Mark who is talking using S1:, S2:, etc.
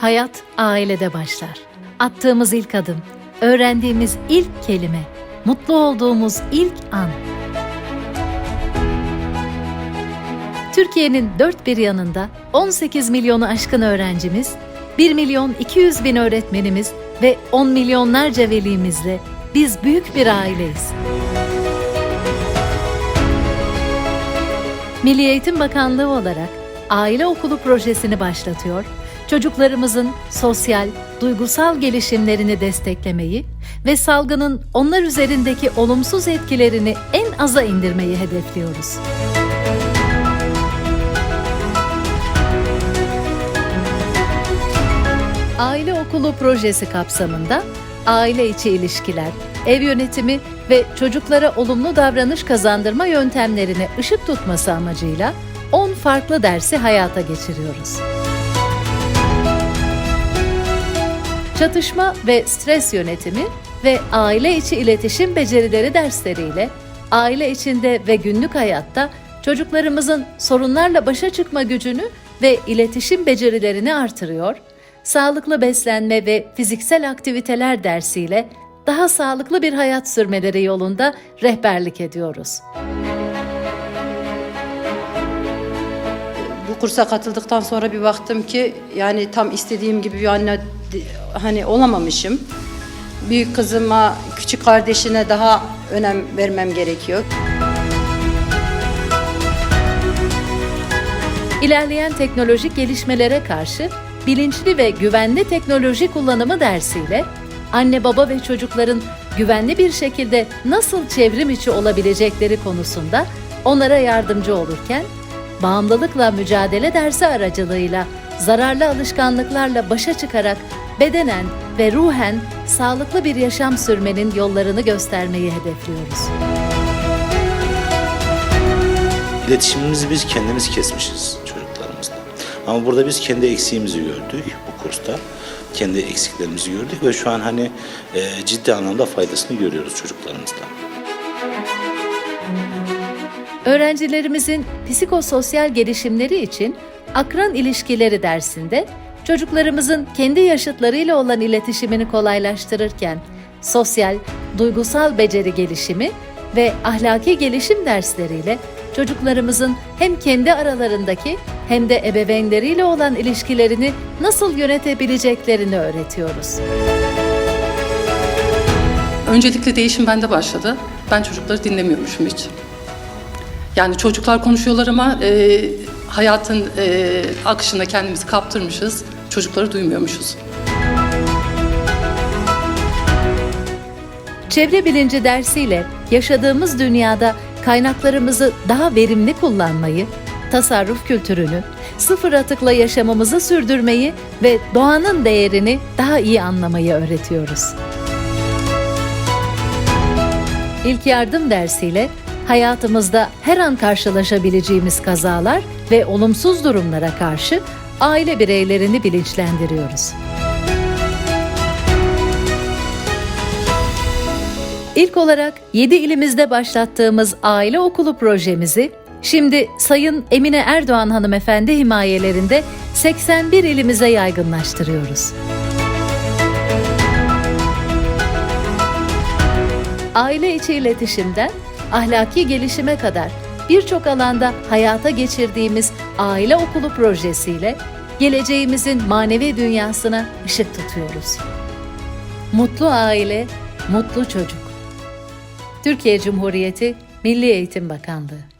S1: Hayat ailede başlar. Attığımız ilk adım, öğrendiğimiz ilk kelime, mutlu olduğumuz ilk an. Türkiye'nin dört bir yanında 18 milyonu aşkın öğrencimiz, 1 milyon 200 bin öğretmenimiz ve 10 milyonlarca velimizle biz büyük bir aileyiz. Milli Eğitim Bakanlığı olarak Aile Okulu projesini başlatıyor, çocuklarımızın sosyal, duygusal gelişimlerini desteklemeyi ve salgının onlar üzerindeki olumsuz etkilerini en aza indirmeyi hedefliyoruz. Aile Okulu projesi kapsamında aile içi ilişkiler, ev yönetimi ve çocuklara olumlu davranış kazandırma yöntemlerine ışık tutması amacıyla 10 farklı dersi hayata geçiriyoruz. Çatışma ve stres yönetimi ve aile içi iletişim becerileri dersleriyle aile içinde ve günlük hayatta çocuklarımızın sorunlarla başa çıkma gücünü ve iletişim becerilerini artırıyor, sağlıklı beslenme ve fiziksel aktiviteler dersiyle daha sağlıklı bir hayat sürmeleri yolunda rehberlik ediyoruz.
S2: Bu kursa katıldıktan sonra bir baktım ki yani tam istediğim gibi bir anne hani olamamışım. Büyük kızıma, küçük kardeşine daha önem vermem gerekiyor.
S1: İlerleyen teknolojik gelişmelere karşı bilinçli ve güvenli teknoloji kullanımı dersiyle anne baba ve çocukların güvenli bir şekilde nasıl çevrim içi olabilecekleri konusunda onlara yardımcı olurken bağımlılıkla mücadele dersi aracılığıyla zararlı alışkanlıklarla başa çıkarak bedenen ve ruhen sağlıklı bir yaşam sürmenin yollarını göstermeyi hedefliyoruz.
S3: İletişimimizi biz kendimiz kesmişiz çocuklarımızla. Ama burada biz kendi eksiğimizi gördük bu kursta. Kendi eksiklerimizi gördük ve şu an hani e, ciddi anlamda faydasını görüyoruz çocuklarımızla.
S1: Öğrencilerimizin psikososyal gelişimleri için akran ilişkileri dersinde çocuklarımızın kendi yaşıtlarıyla olan iletişimini kolaylaştırırken sosyal, duygusal beceri gelişimi ve ahlaki gelişim dersleriyle çocuklarımızın hem kendi aralarındaki hem de ebeveynleriyle olan ilişkilerini nasıl yönetebileceklerini öğretiyoruz.
S4: Öncelikle değişim bende başladı. Ben çocukları dinlemiyormuşum hiç. Yani çocuklar konuşuyorlar ama e, hayatın e, akışına kendimizi kaptırmışız. Çocukları duymuyormuşuz.
S1: Çevre bilinci dersiyle yaşadığımız dünyada kaynaklarımızı daha verimli kullanmayı, tasarruf kültürünü, sıfır atıkla yaşamımızı sürdürmeyi ve doğanın değerini daha iyi anlamayı öğretiyoruz. İlk yardım dersiyle hayatımızda her an karşılaşabileceğimiz kazalar ve olumsuz durumlara karşı aile bireylerini bilinçlendiriyoruz. İlk olarak 7 ilimizde başlattığımız aile okulu projemizi şimdi Sayın Emine Erdoğan hanımefendi himayelerinde 81 ilimize yaygınlaştırıyoruz. Aile içi iletişimden ahlaki gelişime kadar birçok alanda hayata geçirdiğimiz aile okulu projesiyle geleceğimizin manevi dünyasına ışık tutuyoruz. Mutlu aile, mutlu çocuk. Türkiye Cumhuriyeti Milli Eğitim Bakanlığı